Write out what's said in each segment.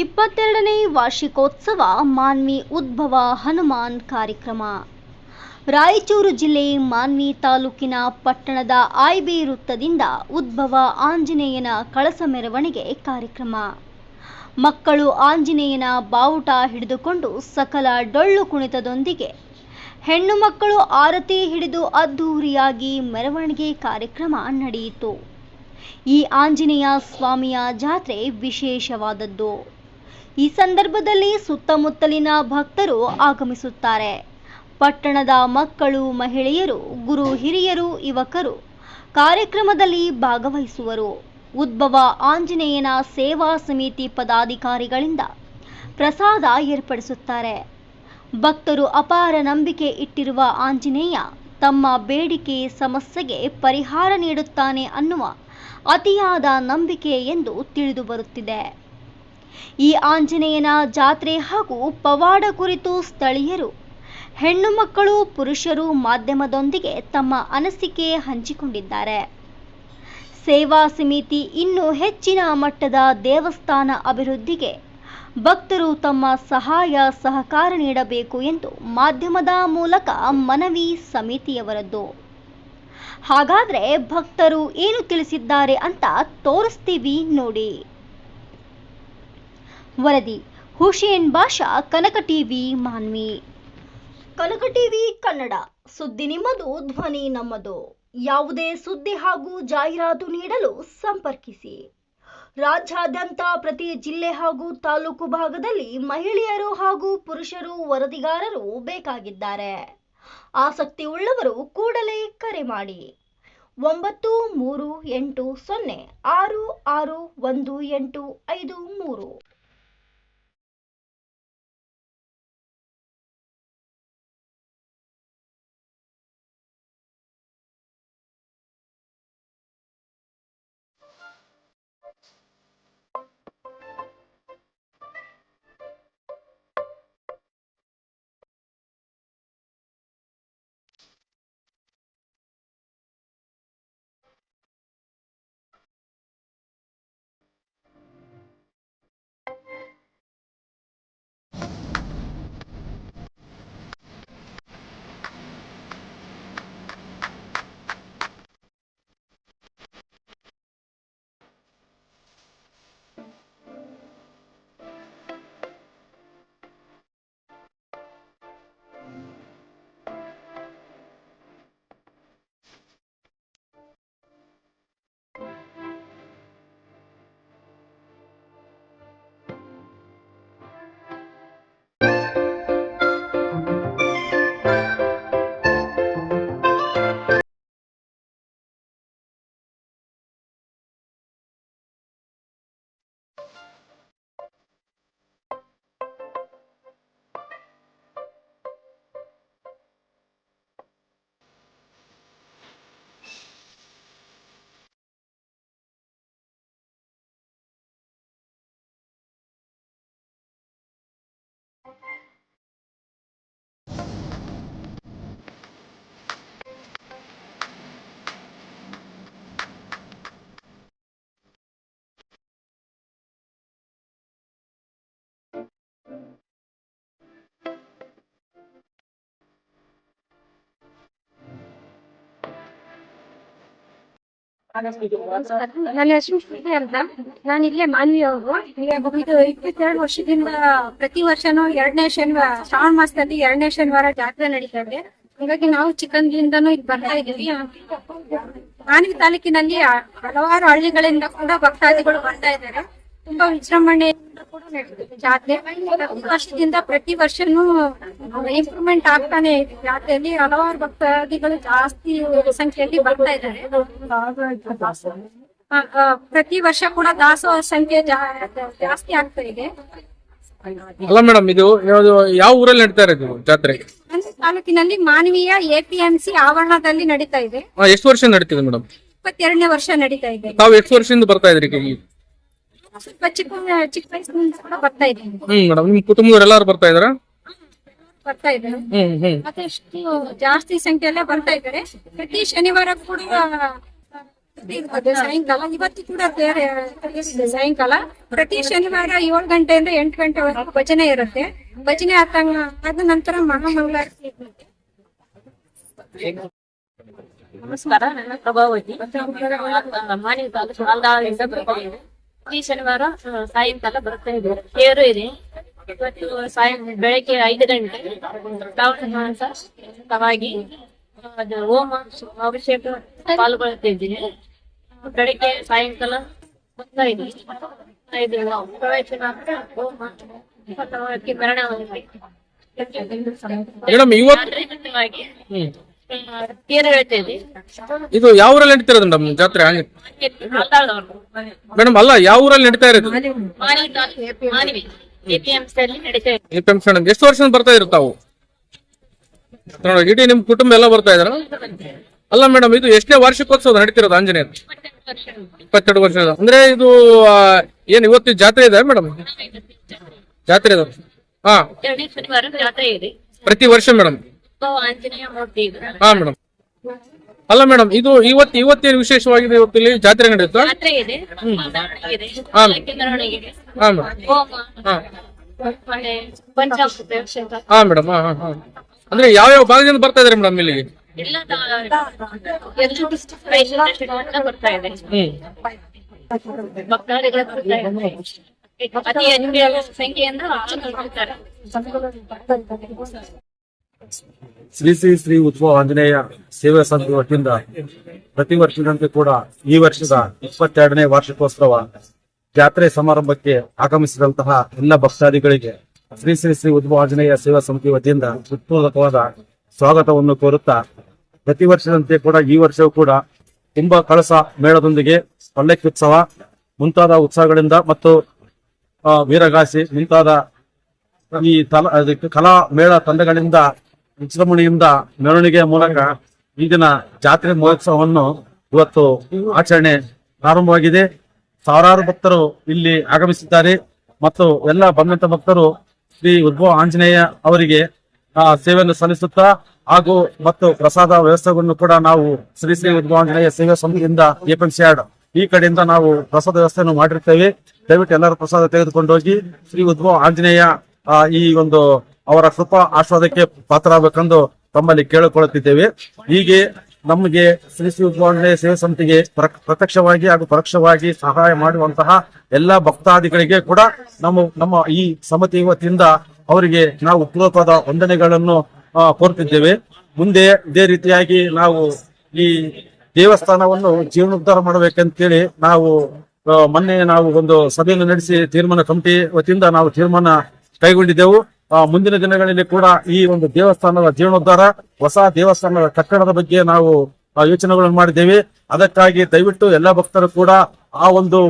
ಇಪ್ಪತ್ತೆರಡನೇ ವಾರ್ಷಿಕೋತ್ಸವ ಮಾನ್ವಿ ಉದ್ಭವ ಹನುಮಾನ್ ಕಾರ್ಯಕ್ರಮ. ರಾಯಚೂರು ಜಿಲ್ಲೆ ಮಾನ್ವಿ ತಾಲೂಕಿನ ಪಟ್ಟಣದ ಆಯ್ಬಿ ವೃತ್ತದಿಂದ ಉದ್ಭವ ಆಂಜನೇಯನ ಕಳಸ ಮೆರವಣಿಗೆ ಕಾರ್ಯಕ್ರಮ. ಮಕ್ಕಳು ಆಂಜನೇಯನ ಬಾವುಟ ಹಿಡಿದುಕೊಂಡು ಸಕಲ ಡೊಳ್ಳು ಕುಣಿತದೊಂದಿಗೆ ಹೆಣ್ಣು ಮಕ್ಕಳು ಆರತಿ ಹಿಡಿದು ಅದ್ಧೂರಿಯಾಗಿ ಮೆರವಣಿಗೆ ಕಾರ್ಯಕ್ರಮ ನಡೆಯಿತು. ಈ ಆಂಜನೇಯ ಸ್ವಾಮಿಯ ಜಾತ್ರೆ ವಿಶೇಷವಾದದ್ದು. ಈ ಸಂದರ್ಭದಲ್ಲಿ ಸುತ್ತಮುತ್ತಲಿನ ಭಕ್ತರು ಆಗಮಿಸುತ್ತಾರೆ. ಪಟ್ಟಣದ ಮಕ್ಕಳು, ಮಹಿಳೆಯರು, ಗುರು ಹಿರಿಯರು, ಯುವಕರು ಕಾರ್ಯಕ್ರಮದಲ್ಲಿ ಭಾಗವಹಿಸುವರು. ಉದ್ಭವ ಆಂಜನೇಯನ ಸೇವಾ ಸಮಿತಿ ಪದಾಧಿಕಾರಿಗಳಿಂದ ಪ್ರಸಾದ ಏರ್ಪಡಿಸುತ್ತಾರೆ. ಭಕ್ತರು ಅಪಾರ ನಂಬಿಕೆ ಇಟ್ಟಿರುವ ಆಂಜನೇಯ ತಮ್ಮ ಬೇಡಿಕೆ ಸಮಸ್ಯೆಗೆ ಪರಿಹಾರ ನೀಡುತ್ತಾನೆ ಅನ್ನುವ ಅತಿಯಾದ ನಂಬಿಕೆ ಎಂದು ತಿಳಿದು ಬರುತ್ತಿದೆ ಈ ಆಂಜನೇಯನ ಜಾತ್ರೆ ಹಾಗೂ ಪವಾಡ ಕುರಿತು ಸ್ಥಳೀಯರು, ಹೆಣ್ಣು ಮಕ್ಕಳು, ಪುರುಷರು ಮಾಧ್ಯಮದೊಂದಿಗೆ ತಮ್ಮ ಅನಿಸಿಕೆ ಹಂಚಿಕೊಂಡಿದ್ದಾರೆ. ಸೇವಾ ಸಮಿತಿ ಇನ್ನೂ ಹೆಚ್ಚಿನ ಮಟ್ಟದ ದೇವಸ್ಥಾನ ಅಭಿವೃದ್ಧಿಗೆ ಭಕ್ತರು ತಮ್ಮ ಸಹಾಯ ಸಹಕಾರ ನೀಡಬೇಕು ಎಂದು ಮಾಧ್ಯಮದ ಮೂಲಕ ಮನವಿ ಸಮಿತಿಯವರದ್ದು. ಹಾಗಾದ್ರೆ ಭಕ್ತರು ಏನು ತಿಳಿಸಿದ್ದಾರೆ ಅಂತ ತೋರಿಸ್ತೀವಿ ನೋಡಿ. ವರದಿ. ಹುಷೇನ್ ಬಾಷಾ ಕನಕ ಟಿವಿ, ಮಾನ್ವಿ. ಕನಕ ಟಿವಿ, ಕನ್ನಡ. ಸುದ್ದಿ ನಿಮ್ಮದು, ಧ್ವನಿ ನಮ್ಮದು. ಯಾವುದೇ ಸುದ್ದಿ ಹಾಗೂ ಜಾಹೀರಾತು ನೀಡಲು ಸಂಪರ್ಕಿಸಿ. ರಾಜ್ಯಾದ್ಯಂತ ಪ್ರತಿ ಜಿಲ್ಲೆ ಹಾಗೂ ತಾಲೂಕು ಭಾಗದಲ್ಲಿ ಮಹಿಳೆಯರು ಹಾಗೂ ಪುರುಷರು ವರದಿಗಾರರು ಬೇಕಾಗಿದ್ದಾರೆ. ಆಸಕ್ತಿ ಉಳ್ಳವರು ಕೂಡಲೇ ಕರೆ ಮಾಡಿ. ಒಂಬತ್ತು ಮೂರು ಎಂಟು ಸೊನ್ನೆ ಆರು ಆರು ಒಂದು ಎಂಟು ಐದು ಮೂರು. ನನ್ನ ಹೆಸರು ಶ್ರೀ ಅಂತ ನಾನು ಇಲ್ಲೇ ಮಾನ್ವಿ ಅವರು ಇದು ಇಪ್ಪತ್ತೆರಡು ವರ್ಷದಿಂದ ಪ್ರತಿ ವರ್ಷನೂ ಎರಡನೇ ಶನಿವಾರ ಶ್ರಾವಣ ಮಾಸದಲ್ಲಿ ಎರಡನೇ ಶನಿವಾರ ಜಾತ್ರೆ ನಡೀತಾ ಇದೆ ಹಾಗಾಗಿ ನಾವು ಚಿಕ್ಕಂದಿನಿಂದನೂ ಇಲ್ಲಿ ಬರ್ತಾ ಇದೀವಿ ಮಾನ್ವಿ ತಾಲೂಕಿನಲ್ಲಿ ಹಲವಾರು ಹಳ್ಳಿಗಳಿಂದ ಕೂಡ ಭಕ್ತಾದಿಗಳು ಬರ್ತಾ ಇದ್ದಾರೆ ತುಂಬಾ ನಡೀತಿದೆ ಜಾತ್ರೆ ವರ್ಷದಿಂದ ಪ್ರತಿ ವರ್ಷನೂ ಇಂಪ್ರೂವ್ಮೆಂಟ್ ಆಗ್ತಾನೆ ಇದೆ. ಜಾತ್ರೆಯಲ್ಲಿ ಹಲವಾರು ಭಕ್ತಾದಿಗಳು ಜಾಸ್ತಿ ಸಂಖ್ಯೆಯಲ್ಲಿ ಬರ್ತಾ ಇದ್ದಾರೆ. ಪ್ರತಿ ವರ್ಷ ಕೂಡ ದಾಸೋಹ ಸಂಖ್ಯೆ ಜಾಸ್ತಿ ಆಗ್ತಾ ಇದೆ. ಅಲ್ಲ ಮೇಡಮ್ ಇದು ಯಾವ್ದು ಯಾವ ಊರಲ್ಲಿ ನಡೀತಾ ಇರೋದು ಜಾತ್ರೆ? ತಾಲೂಕಿನಲ್ಲಿ ಮಾನವೀಯ ಎಪಿಎಂಸಿ ಆವರಣದಲ್ಲಿ ನಡೀತಾ ಇದೆ. ಎಷ್ಟು ವರ್ಷ ನಡೀತಿದೆ ಮೇಡಮ್? ಇಪ್ಪತ್ತೆರಡನೇ ವರ್ಷ ನಡೀತಾ ಇದೆ. ತಾವು ಎಷ್ಟು ವರ್ಷದಿಂದ ಬರ್ತಾ ಇದ್ರಿ ಸ್ವಲ್ಪ ಚಿಕ್ಕ ಚಿಕ್ಕ ವಯಸ್ಸಿನಿಂದ ಕೂಡ ಬರ್ತಾ ಇದೆ. ಹ್ಮ್ ಮೇಡಮ್. ನಿಮ್ ಕುಟುಂಬದವ್ರು ಬರ್ತಾ ಇದಾರ ಬರ್ತಾ ಇದೆ. ಹ್ಮ್ ಹ್ಮ್. ಮತ್ತೆ ಎಷ್ಟು ಜಾಸ್ತಿ ಸಂಖ್ಯೆಯಲ್ಲೇ ಬರ್ತಾ ಇದ್ದಾರೆ. ಪ್ರತಿ ಶನಿವಾರ ಕೂಡ ಸಾಯಂಕಾಲ ಇವತ್ತು ಕೂಡ ಸಾಯಂಕಾಲ. ಪ್ರತಿ ಶನಿವಾರ ಏಳು ಗಂಟೆಯಿಂದ ಎಂಟು ಗಂಟೆವರೆಗೂ ಭಜನೆ ಇರುತ್ತೆ. ಭಜನೆ ಆದ ಆದ ನಂತರ ಮಹಾಮಂಗಳಾರತಿ ಇರುತ್ತೆ. ನಮಸ್ಕಾರ. ನನ್ನ ಪ್ರಭಾವತಿ. ಮಾನ್ಯ ತಾಲೂಕು ಆಲ್ದಾಳಿಂದ ಈ ಶನಿವಾರ ಸಾಯಂಕಾಲ ಬರ್ತಾ ಇದೆ. ತೇರು ಇದೆ. ಇವತ್ತು ಸಾಯಂ ಬೆಳಗ್ಗೆ ಐದು ಗಂಟೆ ಮಾಸ ತವಾಗಿ ಹೋಮ ಅಭಿಷೇಕ ಪಾಲ್ಗೊಳ್ತಿದ್ದೀನಿ ಬೆಳಗ್ಗೆ ಸಾಯಂಕಾಲ ಬರ್ತಾ ಇದೆ. ಇದು. ಹೋಮ ಮೆರವಣಿಗೆ ಹೇಳ್ತೇವೆ ಇದು ಯಾವ ಊರಲ್ಲಿ ನಡೀತಿರೋದು ಮೇಡಮ್ ಜಾತ್ರೆ? ಮೇಡಮ್ ಅಲ್ಲ ಯಾವ ಊರಲ್ಲಿ ನಡೀತಾ ಇರೋದು. ಎಷ್ಟು ವರ್ಷ ಬರ್ತಾ ಇರು ತಾವು? ನೋಡಿ ಇಡೀ ನಿಮ್ ಕುಟುಂಬ ಎಲ್ಲ ಬರ್ತಾ ಇದಾರ ಅಲ್ಲ ಮೇಡಮ್ ಇದು ಎಷ್ಟನೇ ವಾರ್ಷಿಕೋತ್ಸವ ನಡೀತಿರೋದು ಆಂಜನೇಯ ಇಪ್ಪತ್ತೆರಡು ವರ್ಷ ಅಂದ್ರೆ ಇದು ಏನ್ ಇವತ್ತು ಜಾತ್ರೆ ಇದೆ ಮೇಡಮ್? ಜಾತ್ರೆ ಇದೆ? ಹಾ. ಪ್ರತಿ ವರ್ಷ ಮೇಡಮ್. ಹಾ ಮೇಡಮ್. ಅಲ್ಲ ಮೇಡಮ್ ಇದು ಇವತ್ತು ಇವತ್ತೇನು ವಿಶೇಷವಾಗಿದೆ ಇವತ್ತು ಇಲ್ಲಿ ಜಾತ್ರೆ ನಡೆಯುತ್ತಾ? ಹಾ. ಮೇಡಮ್. ಹಾ ಹಾ. ಮೇಡಮ್. ಹಾ ಅಂದ್ರೆ ಯಾವ ಯಾವ ಭಾಗದಿಂದ ಬರ್ತಾ ಇದಾರೆ ಮೇಡಮ್ ಇಲ್ಲಿ? ಸಂಖ್ಯೆಯಿಂದ ಶ್ರೀ ಶ್ರೀ ಶ್ರೀ ಉತ್ಸವ ಆಂಜನೇಯ ಸೇವಾ ಸಂಘದ ವತಿಯಿಂದ ಪ್ರತಿ ವರ್ಷದಂತೆ ಕೂಡ ಈ ವರ್ಷದ ಇಪ್ಪತ್ತೆರಡನೇ ವಾರ್ಷಿಕೋತ್ಸವ ಜಾತ್ರೆ ಸಮಾರಂಭಕ್ಕೆ ಆಗಮಿಸಿದಂತಹ ಎಲ್ಲ ಭಕ್ತಾದಿಗಳಿಗೆ ಶ್ರೀ ಶ್ರೀ ಶ್ರೀ ಉದ್ಭವ ಆಂಜನೇಯ ಸೇವಾ ಸಮಿತಿ ವತಿಯಿಂದ ಉತ್ಪೂರ್ವಕವಾದ ಸ್ವಾಗತವನ್ನು ಕೋರುತ್ತಾ ಪ್ರತಿ ವರ್ಷದಂತೆ ಕೂಡ ಈ ವರ್ಷವೂ ಕೂಡ ತುಂಬಾ ಕಳಸ ಮೇಳದೊಂದಿಗೆ ಪಲ್ಲಕ್ಕಿ ಉತ್ಸವ ಮುಂತಾದ ಉತ್ಸವಗಳಿಂದ ಮತ್ತು ವೀರಗಾಸಿ ಮುಂತಾದ ಈ ತಲಾ ಕಲಾ ಮೇಳ ತಂಡಗಳಿಂದ ವಿಜೃಂಭಣೆಯಿಂದ ಮೆರವಣಿಗೆಯ ಮೂಲಕ ಈ ದಿನ ಜಾತ್ರೆ ಮಹೋತ್ಸವವನ್ನು ಇವತ್ತು ಆಚರಣೆ ಪ್ರಾರಂಭವಾಗಿದೆ. ಸಾವಿರಾರು ಭಕ್ತರು ಇಲ್ಲಿ ಆಗಮಿಸಿದ್ದಾರೆ. ಮತ್ತು ಎಲ್ಲ ಬಂದಂತ ಭಕ್ತರು ಶ್ರೀ ಉದ್ಭವ ಆಂಜನೇಯ ಅವರಿಗೆ ಸೇವೆಯನ್ನು ಸಲ್ಲಿಸುತ್ತಾ ಹಾಗೂ ಮತ್ತು ಪ್ರಸಾದ ವ್ಯವಸ್ಥೆಗಳನ್ನು ಕೂಡ ನಾವು ಶ್ರೀ ಶ್ರೀ ಉದ್ಭವ ಆಂಜನೇಯ ಸೇವಾ ಸಮಿತಿಯಿಂದ ಎಪಿಎಂಸಿ ಯಾರ್ಡ್ ಈ ಕಡೆಯಿಂದ ನಾವು ಪ್ರಸಾದ ವ್ಯವಸ್ಥೆಯನ್ನು ಮಾಡಿರ್ತೇವೆ. ದಯವಿಟ್ಟು ಎಲ್ಲರೂ ಪ್ರಸಾದ ತೆಗೆದುಕೊಂಡು ಹೋಗಿ. ಶ್ರೀ ಉದ್ಭವ ಆಂಜನೇಯ ಈ ಒಂದು ಅವರ ಕೃಪಾ ಆಸ್ವಾದಕ್ಕೆ ಪಾತ್ರರಾಗಬೇಕೆಂದು ತಮ್ಮಲ್ಲಿ ಕೇಳಿಕೊಳ್ಳುತ್ತಿದ್ದೇವೆ. ಹೀಗೆ ನಮಗೆ ಶ್ರೀ ಉದ್ಭವಾಂಜನೇಯ ಸೇವೆ ಸಮಿತಿಗೆ ಪ್ರ- ಪ್ರತ್ಯಕ್ಷವಾಗಿ ಹಾಗೂ ಪರೋಕ್ಷವಾಗಿ ಸಹಾಯ ಮಾಡುವಂತಹ ಎಲ್ಲ ಭಕ್ತಾದಿಗಳಿಗೆ ಕೂಡ ನಮ್ಮ ನಮ್ಮ ಈ ಸಮಿತಿ ವತಿಯಿಂದ ಅವರಿಗೆ ನಾವು ಪೂರ್ವಕವಾದ ವಂದನೆಗಳನ್ನು ಕೋರುತ್ತಿದ್ದೇವೆ. ಮುಂದೆ ಇದೇ ರೀತಿಯಾಗಿ ನಾವು ಈ ದೇವಸ್ಥಾನವನ್ನು ಜೀರ್ಣೋದ್ಧಾರ ಮಾಡಬೇಕಂತೇಳಿ ನಾವು ಮೊನ್ನೆ ನಾವು ಒಂದು ಸಭೆಯನ್ನು ನಡೆಸಿ ತೀರ್ಮಾನ ಕಮಿಟಿ ವತಿಯಿಂದ ನಾವು ತೀರ್ಮಾನ ಕೈಗೊಂಡಿದ್ದೆವು. ಮುಂದಿನ ದಿನಗಳಲ್ಲಿ ಕೂಡ ಈ ಒಂದು ದೇವಸ್ಥಾನದ ಜೀರ್ಣೋದ್ಧಾರ, ಹೊಸ ದೇವಸ್ಥಾನದ ಕಟ್ಟಡದ ಬಗ್ಗೆ ನಾವು ಯೋಚನೆಗಳನ್ನು ಮಾಡಿದ್ದೇವೆ. ಅದಕ್ಕಾಗಿ ದಯವಿಟ್ಟು ಎಲ್ಲ ಭಕ್ತರು ಕೂಡ ಆ ಒಂದು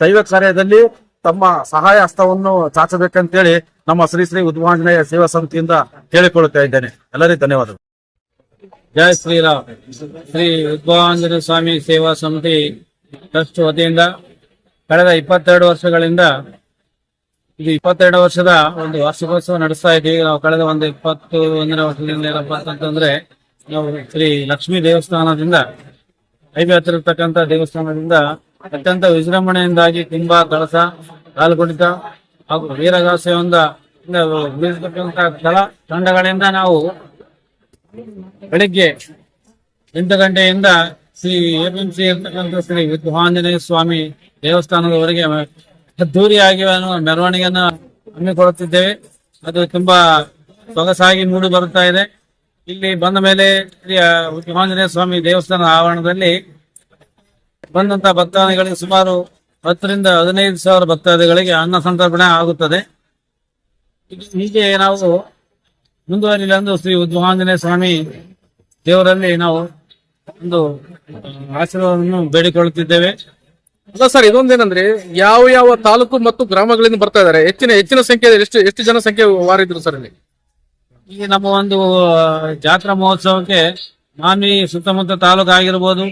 ದೈವ ಕಾರ್ಯದಲ್ಲಿ ತಮ್ಮ ಸಹಾಯ ಹಸ್ತವನ್ನು ಚಾಚಬೇಕಂತೇಳಿ ನಮ್ಮ ಶ್ರೀ ಶ್ರೀ ಉದ್ವಾಂಜನೇಯ ಸೇವಾ ಸಮಿತಿಯಿಂದ ಕೇಳಿಕೊಳ್ಳುತ್ತಾ ಇದ್ದೇನೆ. ಎಲ್ಲರಿಗೂ ಧನ್ಯವಾದಗಳು. ಜಯ ಶ್ರೀರಾಮ್. ಶ್ರೀ ಉದ್ವಾಂಜನೇಯ ಸ್ವಾಮಿ ಸೇವಾ ಸಮಿತಿ ಟ್ರಸ್ಟ್ ವತಿಯಿಂದ ಕಳೆದ ಇಪ್ಪತ್ತೆರಡು ವರ್ಷಗಳಿಂದ ಇದು ಇಪ್ಪತ್ತೆರಡು ವರ್ಷದ ಒಂದು ವಾರ್ಷಿಕೋತ್ಸವ ನಡೆಸ್ತಾ ಇದ್ದೀವಿ. ನಾವು ಕಳೆದ ಒಂದು ಇಪ್ಪತ್ತು ಒಂದನೇ ವರ್ಷದಿಂದ ಏನಪ್ಪ ಅಂತಂದ್ರೆ ನಾವು ಶ್ರೀ ಲಕ್ಷ್ಮೀ ದೇವಸ್ಥಾನದಿಂದ ಐದು ಹತ್ತಿರತಕ್ಕಂತ ದೇವಸ್ಥಾನದಿಂದ ಅತ್ಯಂತ ವಿಜೃಂಭಣೆಯಿಂದಾಗಿ ತುಂಬಾ ಕಳಸ ಕಾಲುಕುಣಿತ ಹಾಗೂ ವೀರಗಾಸೆಯಿಂದ ಬೀಳ್ತಕ್ಕಂಥ ಸ್ಥಳ. ತಂಡಗಳಿಂದ ನಾವು ಬೆಳಿಗ್ಗೆ ಎಂಟು ಗಂಟೆಯಿಂದ ಶ್ರೀ ಎಪಿಎಂಸಿ ಇರ್ತಕ್ಕಂಥ ಶ್ರೀ ವಿದ್ವಾಂಜನೇಯ ಸ್ವಾಮಿ ದೇವಸ್ಥಾನದವರೆಗೆ ಅದ್ದೂರಿಯಾಗಿ ಮೆರವಣಿಗೆಯನ್ನು ಹಮ್ಮಿಕೊಳ್ಳುತ್ತಿದ್ದೇವೆ. ಅದು ತುಂಬಾ ಸೊಗಸಾಗಿ ಮೂಡಿ ಬರುತ್ತಾ ಇದೆ. ಇಲ್ಲಿ ಬಂದ ಮೇಲೆ ಶ್ರೀ ವಿದ್ವಾಂಜನೇಯ ಸ್ವಾಮಿ ದೇವಸ್ಥಾನ ಆವರಣದಲ್ಲಿ ಬಂದಂತ ಭಕ್ತಾದಿಗಳಿಗೆ ಸುಮಾರು ಹತ್ತರಿಂದ ಹದಿನೈದು ಸಾವಿರ ಭಕ್ತಾದಿಗಳಿಗೆ ಅನ್ನ ಸಂತರ್ಪಣೆ ಆಗುತ್ತದೆ. ಹೀಗೆ ನಾವು ಮುಂದುವರಿಲ್ಲ ಅಂದ್ರೆ ಶ್ರೀ ಉದ್ವಾಂಜನೇಯ ಸ್ವಾಮಿ ದೇವರಲ್ಲಿ ನಾವು ಒಂದು ಆಶೀರ್ವಾದವನ್ನು ಬೇಡಿಕೊಳ್ಳುತ್ತಿದ್ದೇವೆ. ಅಲ್ಲ ಸರ್, ಇದೊಂದೇನಂದ್ರೆ ಯಾವ ಯಾವ ತಾಲೂಕು ಮತ್ತು ಗ್ರಾಮಗಳಿಂದ ಬರ್ತಾ ಇದಾರೆ? ಹೆಚ್ಚಿನ ಹೆಚ್ಚಿನ ಸಂಖ್ಯೆ ಎಷ್ಟು ಎಷ್ಟು ಜನ ಸಂಖ್ಯೆ ವಾರಿದ್ರು ಸರ್ ಇಲ್ಲಿ? ಈ ನಮ್ಮ ಒಂದು ಜಾತ್ರಾ ಮಹೋತ್ಸವಕ್ಕೆ ಮಾನ್ವಿ ಸುತ್ತಮುತ್ತ ತಾಲೂಕು ಆಗಿರ್ಬೋದು,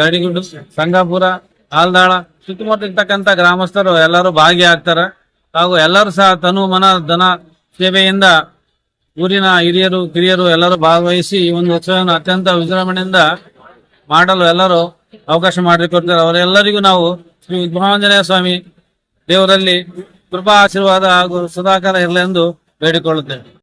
ಗಡಿಗುಡು, ಸಂಗಾಪುರ ಆಲ್ದಾಳ ಸುತ್ತಮುತ್ತ ಇರ್ತಕ್ಕಂಥ ಗ್ರಾಮಸ್ಥರು ಎಲ್ಲರೂ ಭಾಗಿಯಾಗ್ತಾರೆ. ಹಾಗೂ ಎಲ್ಲರೂ ಸಹ ತನು ಮನ ಧನ ಸೇವೆಯಿಂದ ಊರಿನ ಹಿರಿಯರು, ಕಿರಿಯರು ಎಲ್ಲರೂ ಭಾಗವಹಿಸಿ ಈ ಒಂದು ಉತ್ಸವವನ್ನು ಅತ್ಯಂತ ವಿಜೃಂಭಣೆಯಿಂದ ಮಾಡಲು ಎಲ್ಲರೂ ಅವಕಾಶ ಮಾಡಿಕೊಡ್ತಾರೆ ಅವರೆಲ್ಲರಿಗೂ ನಾವು ಶ್ರೀ ಉದ್ಭವಾಂಜನೇಯ ಸ್ವಾಮಿ ದೇವರಲ್ಲಿ ಕೃಪಾ ಆಶೀರ್ವಾದ ಹಾಗೂ ಸದಾಕಾಲ ಇರಲೆಂದು ಬೇಡಿಕೊಳ್ಳುತ್ತೇವೆ.